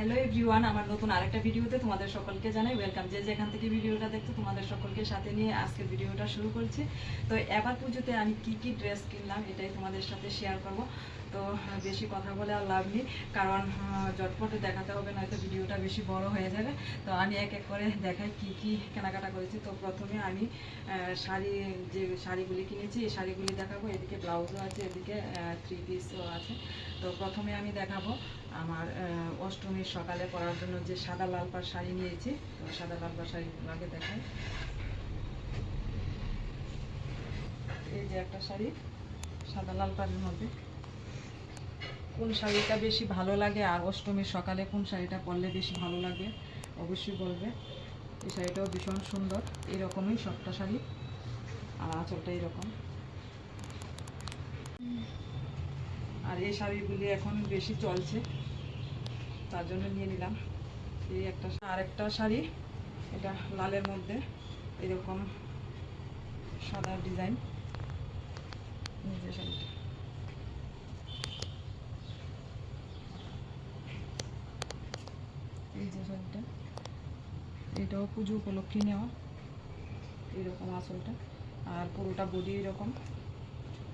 Hello everyone আমার নতুন আরেকটা ভিডিওতে তোমাদের সকলকে জানাই ওয়েলকাম যে যেখান থেকে ভিডিওটা দেখতো তোমাদের সকলকে সাথে নিয়ে আজকের ভিডিওটা শুরু করছি। তো এবার পুজোতে আমি কি কি ড্রেস কিনলাম, এটাই তোমাদের সাথে শেয়ার করব। তো বেশি কথা বলে আর লাভ নেই। কারণ জটপটে দেখাতে হবে, নয়তো ভিডিওটা বেশি বড় হয়ে যাবে। তো আমি এক এক করে দেখাই কি কি কেনাকাটা করেছি। তো প্রথমে আমি শাড়ি যে শাড়িগুলি কিনেছি, এই শাড়িগুলি দেখাবো। এদিকে ব্লাউজও আছে, এদিকে থ্রি পিসও আছে। তো প্রথমে আমি দেখাবো আমার অষ্টমীর সকালে পরার জন্য যে সাদা লাল পাড় শাড়ি নিয়েছি। তো সাদা লাল পাড় শাড়িগুলো আগে দেখাই। এই যে একটা শাড়ি, সাদা লাল পাড়ের মধ্যে। কোন শাড়িটা বেশি ভালো লাগে আর অষ্টমীর সকালে কোন শাড়িটা পরলে বেশি ভালো লাগে, অবশ্যই বলবে। এই শাড়িটাও ভীষণ সুন্দর, এরকমই সবটা শাড়ি, আর আঁচলটা এরকম। আর এই শাড়িগুলি এখন বেশি চলছে, তার জন্য নিয়ে নিলাম। এই একটা আর একটা শাড়ি, এটা লালের মধ্যে, এরকম সাদা ডিজাইন। যে শাড়িটা। এই যে শাড়িটা, এটাও পুজো উপলক্ষে নেওয়া, এরকম আঁচলটা আর পুরোটা বডি এরকম।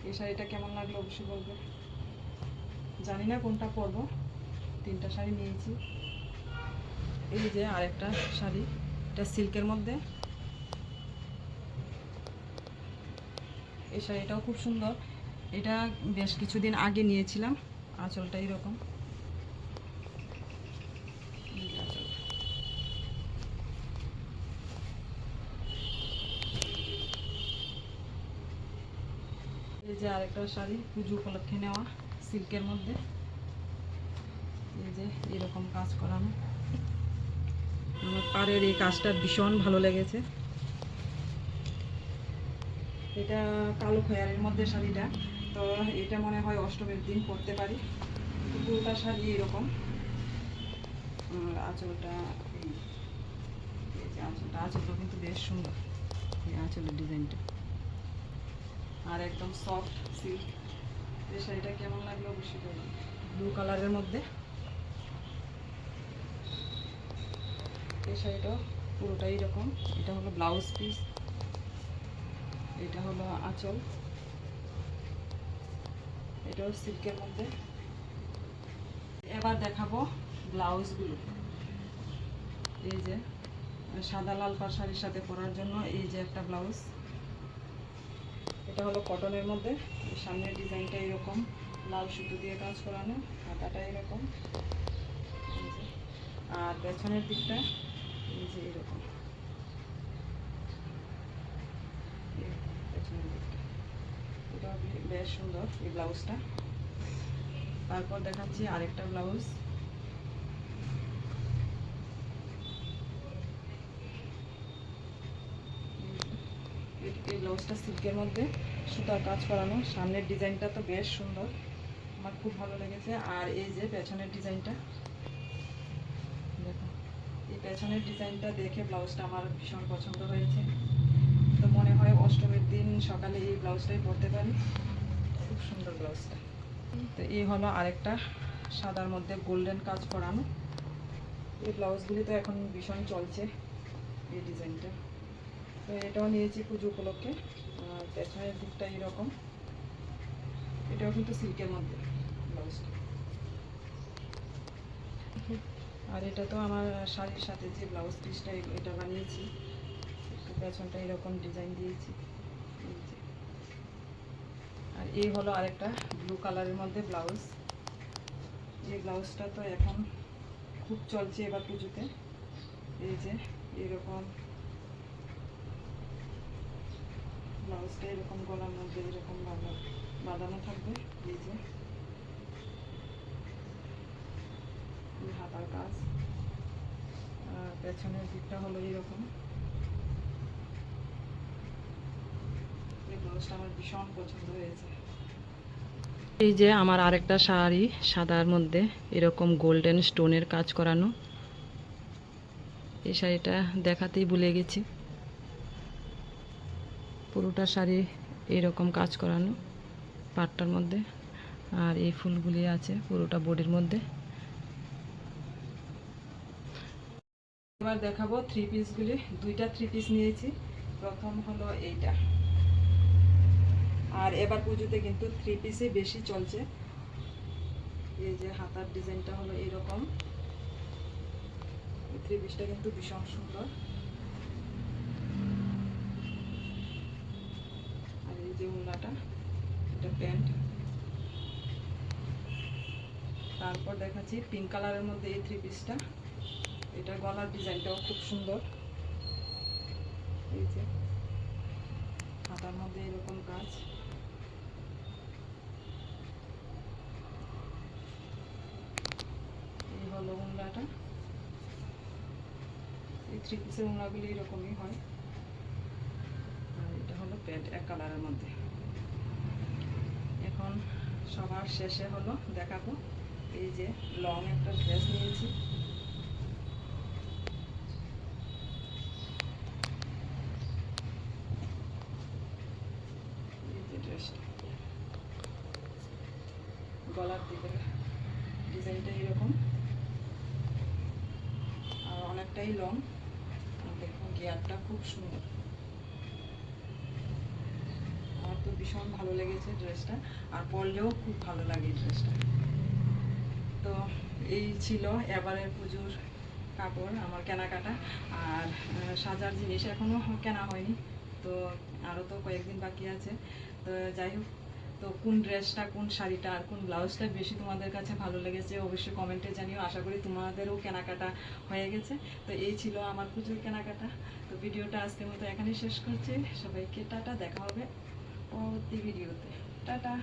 এই শাড়িটা কেমন লাগল অবশ্যই বলবে। জানি না কোনটা পরবো। তিনটা শাড়ি নিয়েছি। এই যে আরেকটা শাড়ি, এটা সিল্কের মধ্যে। এই শাড়িটাও খুব সুন্দর। এটা বেশ কিছুদিন আগে নিয়েছিলাম। আঁচলটা এরকম। এই যে আরেকটা শাড়ি, পুজো উপলক্ষে নেওয়া সিল্কের মধ্যে। এই যে এরকম কাজ করানো। আমার পাড়ের এই কাজটা ভীষণ ভালো লেগেছে। এটা কালো খয়ারের মধ্যে শাড়িটা। তো এটা মনে হয় অষ্টমীর দিন পরতে পারি। পুরোটা শাড়ি এরকম। আঁচলটা। এই এই যে আঁচলটা আঁচলটা কিন্তু বেশ সুন্দর এই আঁচলের ডিজাইনটা। আর একদম সফট সিল্ক এই শাড়িটা কেমন লাগল অবশ্যই ব্লু কালারের মধ্যে। এই শাড়িটাও পুরোটাই এরকম। এটা হলো ব্লাউজ পিস এটা হলো আঁচল। এটাও সিল্কের মধ্যে। এবার দেখাবো ব্লাউজগুলো এই যে, সাদা লাল পাড় শাড়ির সাথে পরার জন্য এই যে একটা ব্লাউজ। এটা হলো কটনের মধ্যে। সামনের ডিজাইনটা এরকম। লাল সুতো দিয়ে কাজ করানো, হাতাটা এরকম। আর পেছনের দিকটা এই যে এরকম। পেছনের দিকটা। এটা বেশ সুন্দর এই ব্লাউজটা। তারপর দেখাচ্ছি আরেকটা ব্লাউজ। এই- ব্লাউজটা সিল্কের মধ্যে, সুতার কাজ করানো। সামনের ডিজাইনটা তো বেশ সুন্দর, আমার খুব ভালো লেগেছে। আর এই যে পেছনের ডিজাইনটা, দেখো, এই পেছনের ডিজাইনটা দেখে ব্লাউজটা আমার ভীষণ পছন্দ হয়েছে। তো মনে হয় অষ্টমীর দিন সকালে এই ব্লাউজটাই পরতে পারি। খুব সুন্দর ব্লাউজটা। তো এই হলো আরেকটা সাদার মধ্যে গোল্ডেন কাজ করানো। এই ব্লাউজগুলি তো এখন ভীষণ চলছে, এই ডিজাইনটা। এটাও নিয়েছি পুজো উপলক্ষে। আর পেছনের দিকটা এরকম এটাও কিন্তু সিল্কের মধ্যে। ব্লাউজটা আর এটা তো আমার শাড়ির সাথে যে ব্লাউজ পিসটা এটা বানিয়েছি। একটু পেছনটা এরকম ডিজাইন দিয়েছি। আর এই হলো আরেকটা ব্লু কালারের মধ্যে ব্লাউজ। এই ব্লাউজটা তো এখন খুব চলছে এবার পুজোতে। এই যে এরকম ব্লাউজটা এরকম গলার মধ্যে এরকম বাঁধা- বাঁধানো থাকবে, এই যে। হাতার কাজ। আর পেছনের দিকটা হলো এরকম এই ব্লাউজটা আমার ভীষণ পছন্দ হয়েছে। এই যে আমার আরেকটা শাড়ি, সাদার মধ্যে এরকম গোল্ডেন স্টোনের কাজ করানো। এই শাড়িটা দেখাতেই ভুলে গেছি। পুরোটা শাড়ি এরকম কাজ করানো পাটটার মধ্যে। আর এই ফুলগুলি আছে পুরোটা বডির মধ্যে। এবার দেখাবো থ্রি পিসগুলি দুইটা থ্রি পিস নিয়েছি। প্রথম হলো এইটা। আর এবার পুজোতে কিন্তু থ্রি পিসে বেশি চলছে। এই যে হাতার ডিজাইনটা হলো এইরকম থ্রি পিসটা কিন্তু ভীষণ সুন্দর আর এই যে উন্নাটা এটা প্যান্ট তারপর দেখাচ্ছি পিঙ্ক কালারের মধ্যে এই থ্রি পিসটা এটা গলার ডিজাইনটাও খুব সুন্দর। এই যে, হাতার মধ্যে এরকম কাজ। এই হলো উন্নাটা এই থ্রি পিসের উন্নাগুলি এরকমই হয়। আর এটা হলো প্যান্ট এক কালারের মধ্যে। সবার শেষে হলো দেখাবো। এই যে লং একটা ড্রেস নিয়েছি। গলার দিকে ডিজাইনটা এরকম। আর অনেকটাই লং দেখুন গিয়ারটা খুব সুন্দর আমার তো ভীষণ ভালো লেগেছে ড্রেসটা আর পরলেও খুব ভালো লাগে ড্রেসটা তো এই ছিল এবারের পুজোর কাপড়, আমার কেনাকাটা। আর সাজার জিনিস এখনও কেনা হয়নি, তো আরও তো কয়েকদিন বাকি আছে। তো যাই হোক, তো কোন ড্রেসটা কোন শাড়িটা আর কোন ব্লাউজটা বেশি তোমাদের কাছে ভালো লেগেছে অবশ্যই কমেন্টে জানিও। আশা করি তোমাদেরও কেনাকাটা হয়ে গেছে। তো এই ছিল আমার পুজোর কেনাকাটা। তো ভিডিওটা আজকের মতো এখানেই শেষ করছি। সবাইকে টাটা, দেখা হবে। পরবর্তী ভিডিওতে। টাটা।